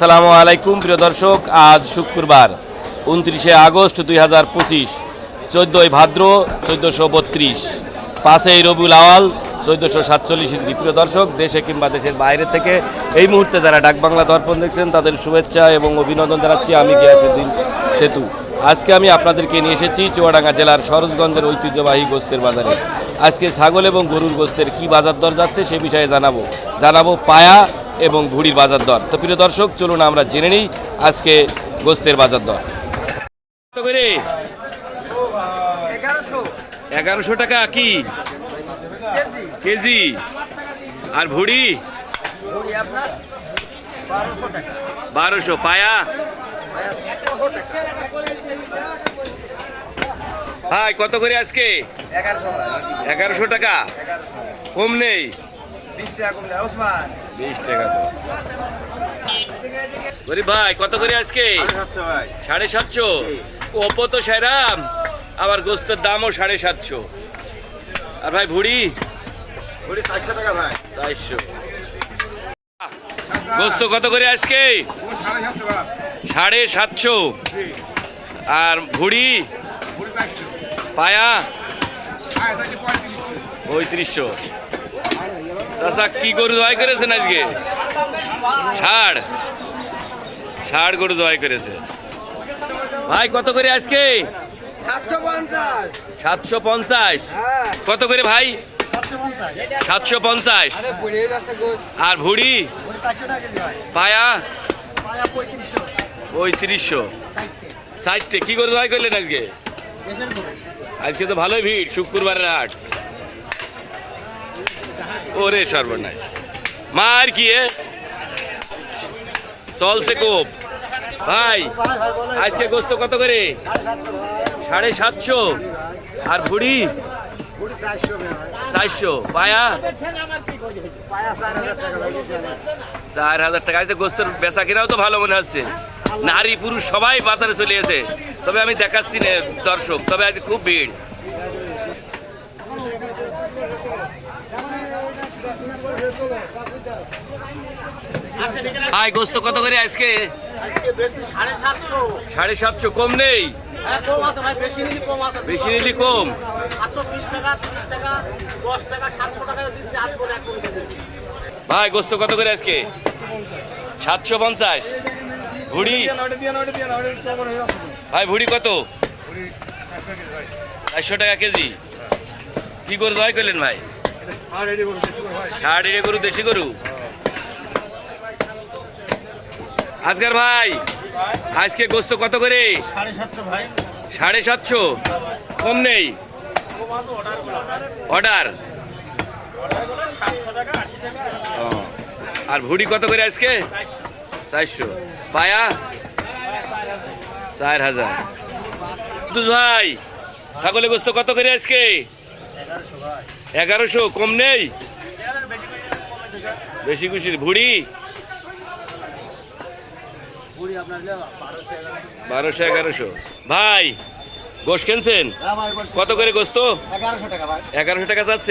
আসসালামু আলাইকুম, প্রিয় দর্শক, আজ শুক্রবার, উনত্রিশে আগস্ট দুই হাজার পঁচিশ, চোদ্দোই ভাদ্র চোদ্দোশো বত্রিশ, পাঁচই রবিউল আওয়াল চোদ্দোশো সাতচল্লিশ ইসরি প্রিয় দর্শক, দেশে কিংবা দেশের বাইরে থেকে এই মুহূর্তে যারা ডাকবাংলা দর্পণ দেখছেন, তাদের শুভেচ্ছা এবং অভিনন্দন জানাচ্ছি আমি গিয়াসুদ্দিন সেতু। আজকে আমি আপনাদেরকে নিয়ে এসেছি চুয়াডাঙ্গা জেলার সরোজগঞ্জের ঐতিহ্যবাহী গোস্তের বাজারে। আজকে ছাগল এবং গরুর গোস্তের কি বাজার দর যাচ্ছে সে বিষয়ে জানাব। জানাব পায়া এবং ভুড়ির বাজার দর। তো প্রিয় দর্শক চলুন আমরা জেনে নিই আজকে গোস্তের বাজার দর। কত করে? এগারোশো। টাকা কি? কেজি। আর ভুড়ি? বারোশো পায়া? হাই কত করে আজকে? এগারোশো। টাকা। কম নেই। বিশ টাকা কমলে ওসমান। বিশ টাকা তো। গরিব ভাই কত করে আজকে? সাড়ে সাতশো। ওপো তো সেরাম আবার গোস্তের দামও সাড়ে সাতশো। আর ভাই ভুড়ি? চারশো টাকা ভাই। চারশো। গোস্ত কত করে আজকে? সাড়ে সাতশো আর ভুড়ি? পায়া? পঁয়ত্রিশশো। চাষা কি গরু জয় করেছেন আজকে? ষাড়। ষাড় গরু জয় করেছে। ভাই, কত করে আজকে? সাতশো পঞ্চাশ। কত করে ভাই? সাতশো পঞ্চাশ। আরে ভুড়ি? পায়া? পায়া পঁয়ত্রিশশো। ষাটটে। কি করে জবাই করলেন আজকে? আজকে তো ভালোই ভিড়, শুক্রবারের হাট। ওরে সর্বনাশ। মার কি চলছে কোপ। ভাই, আজকে গোস্ত কত করে? সাড়ে সাতশো। আর ভুড়ি? চারশো। পায়া? চার হাজার টাকা। আজকে গোস্তের বেচা কিনাও তো ভালো মনে হচ্ছে। নারী পুরুষ সবাই বাজারে চলে এসে তবে আমি দেখাচ্ছি না দর্শক। তবে আজকে খুব ভিড়। আয় গোস্ত কত করে আজকে? সাড়ে সাতশো, কম নেই? বেশি নিলে কম? ভাই, গোস্ত কত করে আজকে? সাতশো পঞ্চাশ। ভুড়ি? ভাই, ভুড়ি কত? চারশো টাকা কেজি। কি করে জয় করলেন ভাই? ষাট গরু, দেশি গরু। আজকার ভাই, আজকে গোস্ত কত করে? সাড়ে সাতশো। কম নেই। অর্ডার? আর ভুড়ি কত করে আজকে? চারশো। পায়া? চার হাজার। ভাই ছাগলে গোস্ত কত করে আজকে? এগারোশো কম নেই? বেশি খুশি ভুড়ি? বারোশো এগারোশো। ভাই গোস কিনছেন? হ্যাঁ কত করে গোস্ত? এগারোশো টাকা ভাই।